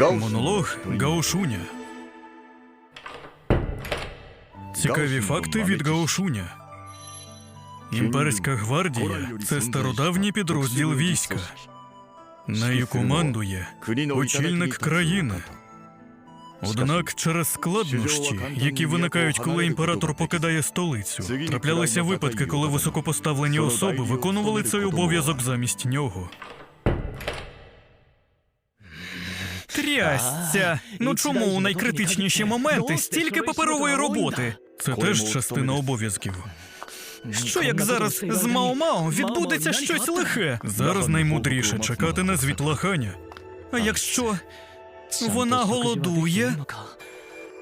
Монолог Гаошуня. Цікаві факти від Гаошуня. Імперська гвардія це стародавній підрозділ війська. Нею командує очільник країни. Однак через складнощі, які виникають, коли імператор покидає столицю, траплялися випадки, коли високопоставлені особи виконували цей обов'язок замість нього. Трясця! Ну чому у найкритичніші моменти стільки паперової роботи? Це теж частина обов'язків. Що як зараз з Мао-Мао відбудеться щось лихе? Зараз наймудріше чекати на звіт лаханя. А якщо вона голодує?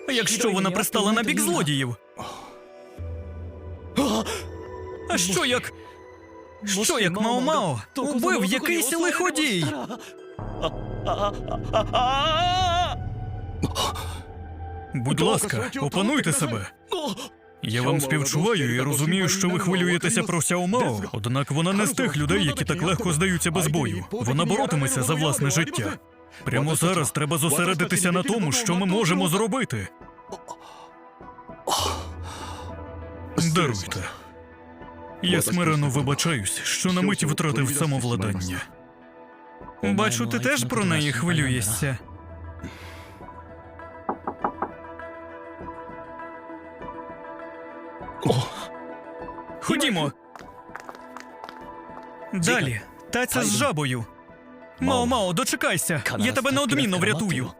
А якщо вона пристала на бік злодіїв? А що як? Що як Мао-Мао убив якийсь лиходій? Будь ласка, опануйте себе. Я вам співчуваю і розумію, що ви хвилюєтеся про Сяо Мао, однак вона не з тих людей, які так легко здаються без бою. Вона боротиметься за власне життя. Прямо зараз треба зосередитися на тому, що ми можемо зробити. Даруйте. Я смирено вибачаюсь, що на мить втратив самовладання. Бачу, ти теж про неї хвилюєшся. Ходімо. Далі. Таця з жабою. Мао-Мао, дочекайся. Я тебе неодмінно врятую.